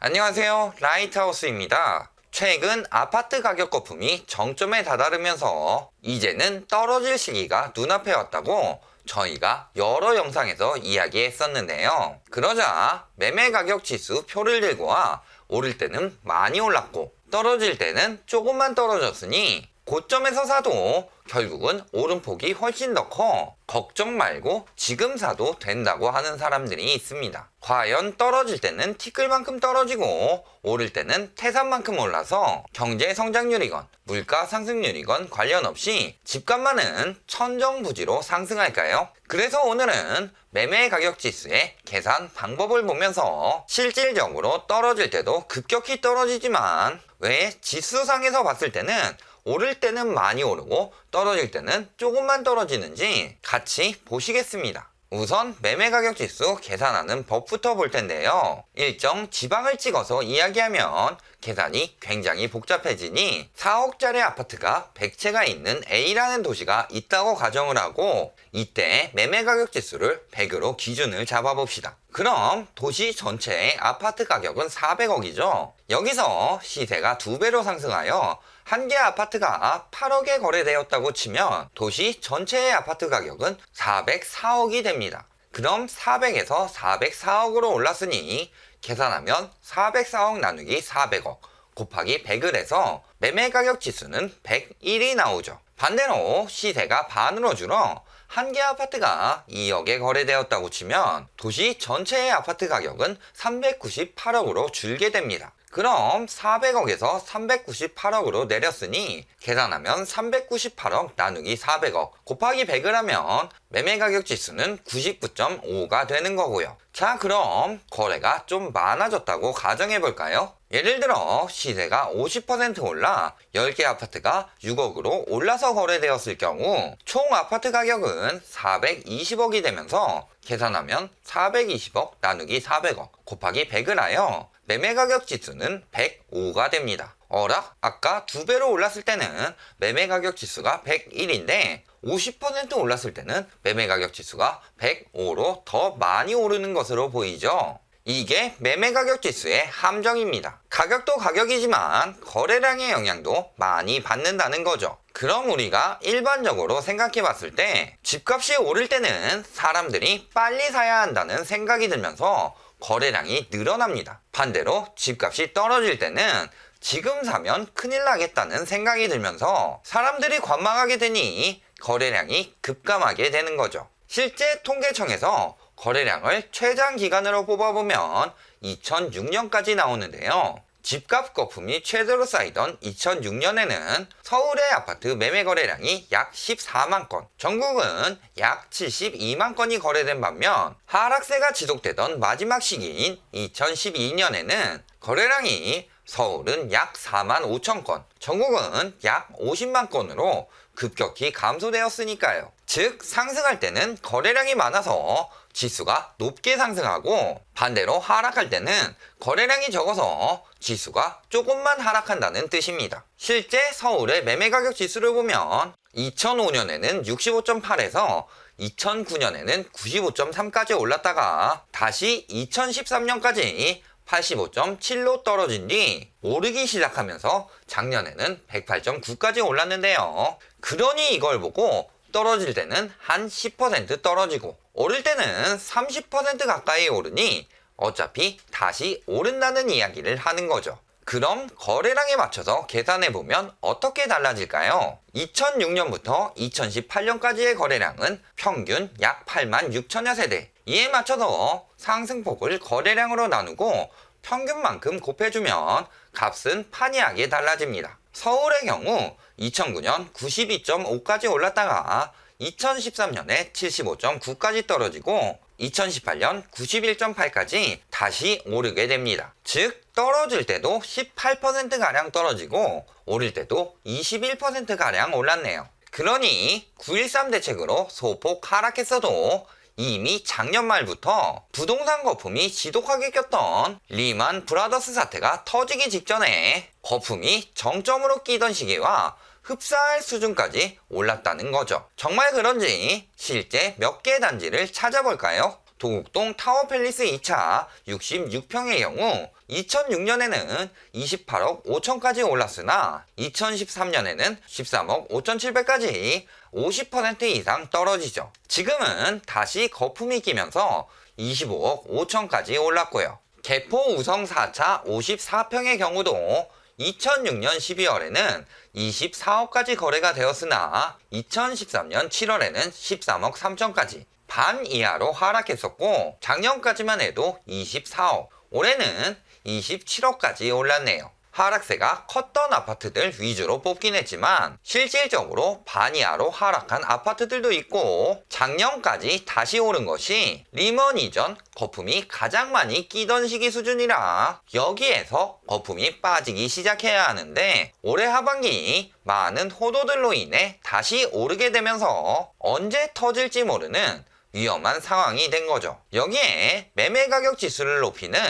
안녕하세요. 라이트하우스입니다. 최근 아파트 가격 거품이 정점에 다다르면서 이제는 떨어질 시기가 눈앞에 왔다고 저희가 여러 영상에서 이야기했었는데요. 그러자 매매 가격 지수 표를 들고 와 오를 때는 많이 올랐고 떨어질 때는 조금만 떨어졌으니 고점에서 사도 결국은 오름폭이 훨씬 더 커 걱정 말고 지금 사도 된다고 하는 사람들이 있습니다. 과연 떨어질 때는 티끌만큼 떨어지고 오를 때는 태산만큼 올라서 경제 성장률이건 물가 상승률이건 관련 없이 집값만은 천정부지로 상승할까요? 그래서 오늘은 매매 가격 지수의 계산 방법을 보면서 실질적으로 떨어질 때도 급격히 떨어지지만 왜 지수상에서 봤을 때는 오를 때는 많이 오르고 떨어질 때는 조금만 떨어지는지 같이 보시겠습니다. 우선 매매 가격 지수 계산하는 법부터 볼 텐데요. 일정 지방을 찍어서 이야기하면 계산이 굉장히 복잡해지니 4억짜리 아파트가 100채가 있는 A라는 도시가 있다고 가정을 하고 이때 매매 가격 지수를 100으로 기준을 잡아봅시다. 그럼 도시 전체의 아파트 가격은 400억이죠. 여기서 시세가 두 배로 상승하여 한 개 아파트가 8억에 거래되었다고 치면 도시 전체의 아파트 가격은 404억이 됩니다. 그럼 400에서 404억으로 올랐으니 계산하면 404억 나누기 400억 곱하기 100을 해서 매매 가격 지수는 101이 나오죠. 반대로 시세가 반으로 줄어 한 개 아파트가 2억에 거래되었다고 치면 도시 전체의 아파트 가격은 398억으로 줄게 됩니다. 그럼 400억에서 398억으로 내렸으니 계산하면 398억 나누기 400억 곱하기 100을 하면 매매 가격 지수는 99.5가 되는 거고요. 자 그럼 거래가 좀 많아졌다고 가정해 볼까요? 예를 들어 시세가 50% 올라 10개 아파트가 6억으로 올라서 거래되었을 경우 총 아파트 가격은 420억이 되면서 계산하면 420억 나누기 400억 곱하기 100을 하여 매매 가격 지수는 105가 됩니다. 어라? 아까 두 배로 올랐을 때는 매매 가격 지수가 101인데 50% 올랐을 때는 매매 가격 지수가 105로 더 많이 오르는 것으로 보이죠? 이게 매매 가격 지수의 함정입니다. 가격도 가격이지만 거래량의 영향도 많이 받는다는 거죠. 그럼 우리가 일반적으로 생각해 봤을 때 집값이 오를 때는 사람들이 빨리 사야 한다는 생각이 들면서 거래량이 늘어납니다. 반대로 집값이 떨어질 때는 지금 사면 큰일 나겠다는 생각이 들면서 사람들이 관망하게 되니 거래량이 급감하게 되는 거죠. 실제 통계청에서 거래량을 최장 기간으로 뽑아보면 2006년까지 나오는데요. 집값 거품이 최대로 쌓이던 2006년에는 서울의 아파트 매매 거래량이 약 14만 건, 전국은 약 72만 건이 거래된 반면 하락세가 지속되던 마지막 시기인 2012년에는 거래량이 서울은 약 4만 5천 건, 전국은 약 50만 건으로 급격히 감소되었으니까요. 즉, 상승할 때는 거래량이 많아서 지수가 높게 상승하고 반대로 하락할 때는 거래량이 적어서 지수가 조금만 하락한다는 뜻입니다. 실제 서울의 매매 가격 지수를 보면 2005년에는 65.8에서 2009년에는 95.3까지 올랐다가 다시 2013년까지 85.7로 떨어진 뒤 오르기 시작하면서 작년에는 108.9까지 올랐는데요. 그러니 이걸 보고 떨어질 때는 한 10% 떨어지고 오를 때는 30% 가까이 오르니 어차피 다시 오른다는 이야기를 하는 거죠. 그럼 거래량에 맞춰서 계산해 보면 어떻게 달라질까요? 2006년부터 2018년까지의 거래량은 평균 약 8만 6천여 세대. 이에 맞춰서 상승폭을 거래량으로 나누고 평균만큼 곱해주면 값은 판이하게 달라집니다. 서울의 경우 2009년 92.5까지 올랐다가 2013년에 75.9까지 떨어지고 2018년 91.8까지 다시 오르게 됩니다. 즉 떨어질 때도 18%가량 떨어지고 오를 때도 21%가량 올랐네요. 그러니 9.13 대책으로 소폭 하락했어도 이미 작년 말부터 부동산 거품이 지독하게 꼈던 리만 브라더스 사태가 터지기 직전에 거품이 정점으로 끼던 시기와 흡사할 수준까지 올랐다는 거죠. 정말 그런지 실제 몇 개 단지를 찾아볼까요? 도곡동 타워팰리스 2차 66평의 경우 2006년에는 28억 5천까지 올랐으나 2013년에는 13억 5천7백까지 50% 이상 떨어지죠. 지금은 다시 거품이 끼면서 25억 5천까지 올랐고요. 개포 우성 4차 54평의 경우도 2006년 12월에는 24억까지 거래가 되었으나 2013년 7월에는 13억 3천까지 반 이하로 하락했었고 작년까지만 해도 24억 올해는 27억까지 올랐네요. 하락세가 컸던 아파트들 위주로 뽑긴 했지만 실질적으로 반 이하로 하락한 아파트들도 있고 작년까지 다시 오른 것이 리먼 이전 거품이 가장 많이 끼던 시기 수준이라 여기에서 거품이 빠지기 시작해야 하는데 올해 하반기 많은 호도들로 인해 다시 오르게 되면서 언제 터질지 모르는 위험한 상황이 된 거죠. 여기에 매매 가격 지수를 높이는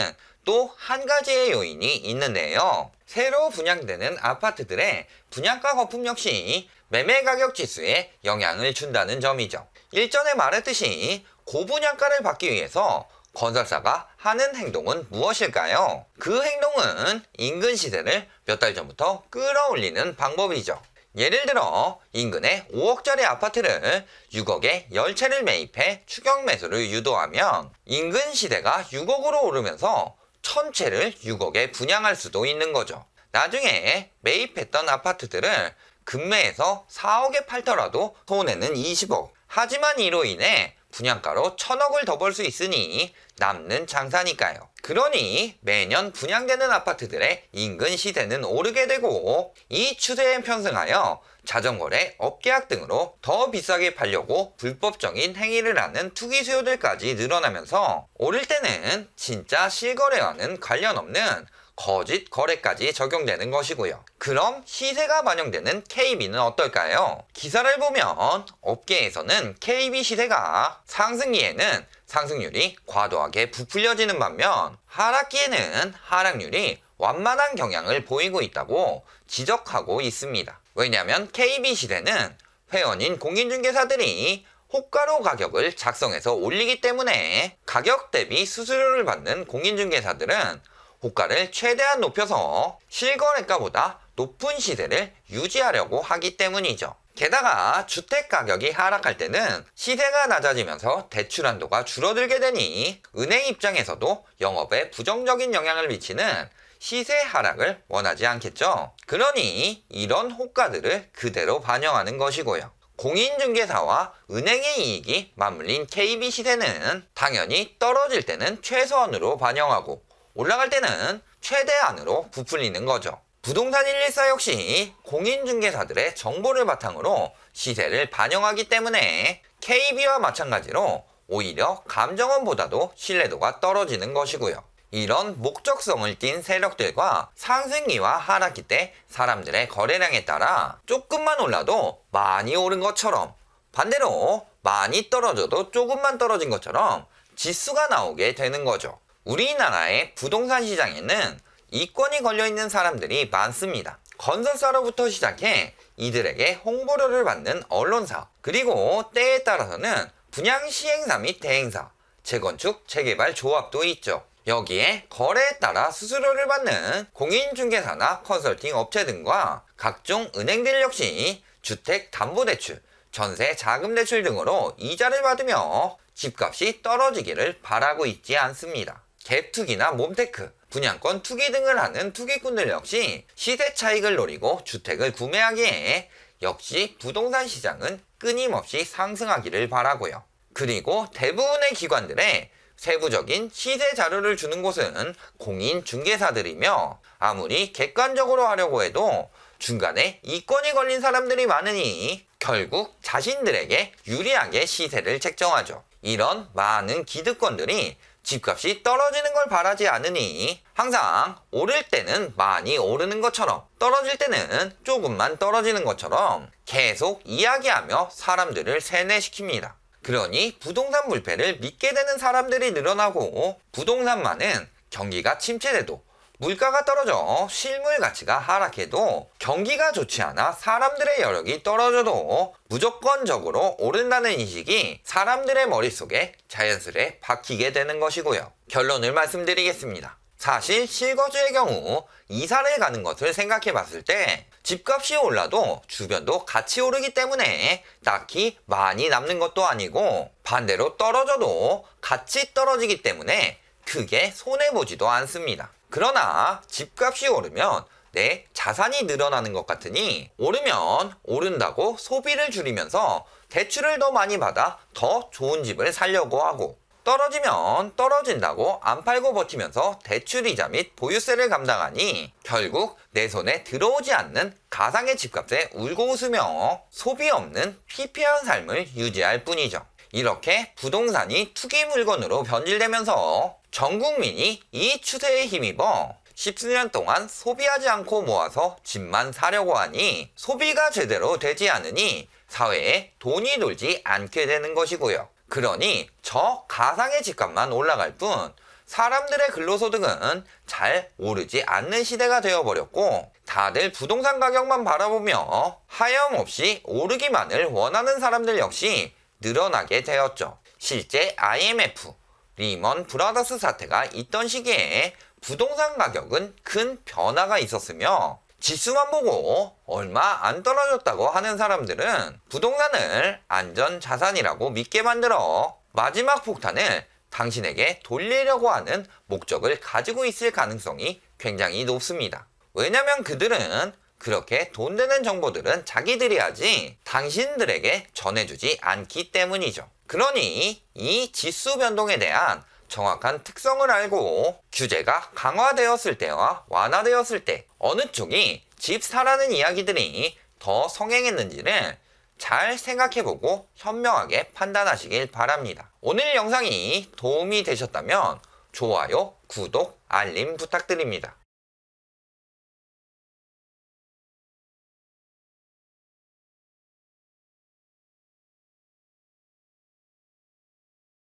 또 한 가지의 요인이 있는데요. 새로 분양되는 아파트들의 분양가 거품 역시 매매 가격 지수에 영향을 준다는 점이죠. 일전에 말했듯이 고분양가를 받기 위해서 건설사가 하는 행동은 무엇일까요? 그 행동은 인근 시세를 몇 달 전부터 끌어올리는 방법이죠. 예를 들어 인근에 5억짜리 아파트를 6억에 10채를 매입해 추격 매수를 유도하면 인근 시대가 6억으로 오르면서 1000채를 6억에 분양할 수도 있는 거죠. 나중에 매입했던 아파트들을 금매에서 4억에 팔더라도 손해는 20억. 하지만 이로 인해 분양가로 1000억을 더 벌 수 있으니 남는 장사니까요. 그러니 매년 분양되는 아파트들의 인근 시세는 오르게 되고 이 추세에 편승하여 자전거래, 업계약 등으로 더 비싸게 팔려고 불법적인 행위를 하는 투기 수요들까지 늘어나면서 오를 때는 진짜 실거래와는 관련 없는 거짓 거래까지 적용되는 것이고요. 그럼 시세가 반영되는 KB는 어떨까요? 기사를 보면 업계에서는 KB 시세가 상승기에는 상승률이 과도하게 부풀려지는 반면 하락기에는 하락률이 완만한 경향을 보이고 있다고 지적하고 있습니다. 왜냐하면 KB 시대는 회원인 공인중개사들이 호가로 가격을 작성해서 올리기 때문에 가격 대비 수수료를 받는 공인중개사들은 호가를 최대한 높여서 실거래가보다 높은 시세를 유지하려고 하기 때문이죠. 게다가 주택 가격이 하락할 때는 시세가 낮아지면서 대출 한도가 줄어들게 되니 은행 입장에서도 영업에 부정적인 영향을 미치는 시세 하락을 원하지 않겠죠. 그러니 이런 호가들을 그대로 반영하는 것이고요. 공인중개사와 은행의 이익이 맞물린 KB 시세는 당연히 떨어질 때는 최소한으로 반영하고 올라갈 때는 최대한으로 부풀리는 거죠. 부동산 114 역시 공인중개사들의 정보를 바탕으로 시세를 반영하기 때문에 KB와 마찬가지로 오히려 감정원보다도 신뢰도가 떨어지는 것이고요. 이런 목적성을 띤 세력들과 상승기와 하락기 때 사람들의 거래량에 따라 조금만 올라도 많이 오른 것처럼 반대로 많이 떨어져도 조금만 떨어진 것처럼 지수가 나오게 되는 거죠. 우리나라의 부동산 시장에는 이권이 걸려있는 사람들이 많습니다. 건설사로부터 시작해 이들에게 홍보료를 받는 언론사, 그리고 때에 따라서는 분양 시행사 및 대행사, 재건축, 재개발 조합도 있죠. 여기에 거래에 따라 수수료를 받는 공인중개사나 컨설팅 업체 등과 각종 은행들 역시 주택 담보대출, 전세 자금 대출 등으로 이자를 받으며 집값이 떨어지기를 바라고 있지 않습니다. 갭투기나 몸테크, 분양권 투기 등을 하는 투기꾼들 역시 시세 차익을 노리고 주택을 구매하기에 역시 부동산 시장은 끊임없이 상승하기를 바라고요. 그리고 대부분의 기관들의 세부적인 시세 자료를 주는 곳은 공인 중개사들이며 아무리 객관적으로 하려고 해도 중간에 이권이 걸린 사람들이 많으니 결국 자신들에게 유리하게 시세를 책정하죠. 이런 많은 기득권들이 집값이 떨어지는 걸 바라지 않으니 항상 오를 때는 많이 오르는 것처럼 떨어질 때는 조금만 떨어지는 것처럼 계속 이야기하며 사람들을 세뇌시킵니다. 그러니 부동산 물패를 믿게 되는 사람들이 늘어나고 부동산만은 경기가 침체돼도 물가가 떨어져 실물 가치가 하락해도 경기가 좋지 않아 사람들의 여력이 떨어져도 무조건적으로 오른다는 인식이 사람들의 머릿속에 자연스레 박히게 되는 것이고요. 결론을 말씀드리겠습니다. 사실 실거주의 경우 이사를 가는 것을 생각해 봤을 때 집값이 올라도 주변도 같이 오르기 때문에 딱히 많이 남는 것도 아니고 반대로 떨어져도 같이 떨어지기 때문에 크게 손해보지도 않습니다. 그러나 집값이 오르면 내 자산이 늘어나는 것 같으니 오르면 오른다고 소비를 줄이면서 대출을 더 많이 받아 더 좋은 집을 살려고 하고 떨어지면 떨어진다고 안 팔고 버티면서 대출 이자 및 보유세를 감당하니 결국 내 손에 들어오지 않는 가상의 집값에 울고 웃으며 소비 없는 피폐한 삶을 유지할 뿐이죠. 이렇게 부동산이 투기 물건으로 변질되면서 전 국민이 이 추세에 힘입어 십수년 동안 소비하지 않고 모아서 집만 사려고 하니 소비가 제대로 되지 않으니 사회에 돈이 돌지 않게 되는 것이고요. 그러니 저 가상의 집값만 올라갈 뿐 사람들의 근로소득은 잘 오르지 않는 시대가 되어버렸고 다들 부동산 가격만 바라보며 하염없이 오르기만을 원하는 사람들 역시 늘어나게 되었죠. 실제 IMF, 리먼 브라더스 사태가 있던 시기에 부동산 가격은 큰 변화가 있었으며 지수만 보고 얼마 안 떨어졌다고 하는 사람들은 부동산을 안전 자산이라고 믿게 만들어 마지막 폭탄을 당신에게 돌리려고 하는 목적을 가지고 있을 가능성이 굉장히 높습니다. 왜냐면 그들은 그렇게 돈 되는 정보들은 자기들이 하지 당신들에게 전해주지 않기 때문이죠. 그러니 이 지수 변동에 대한 정확한 특성을 알고 규제가 강화되었을 때와 완화되었을 때 어느 쪽이 집 사라는 이야기들이 더 성행했는지를 잘 생각해보고 현명하게 판단하시길 바랍니다. 오늘 영상이 도움이 되셨다면 좋아요, 구독, 알림 부탁드립니다.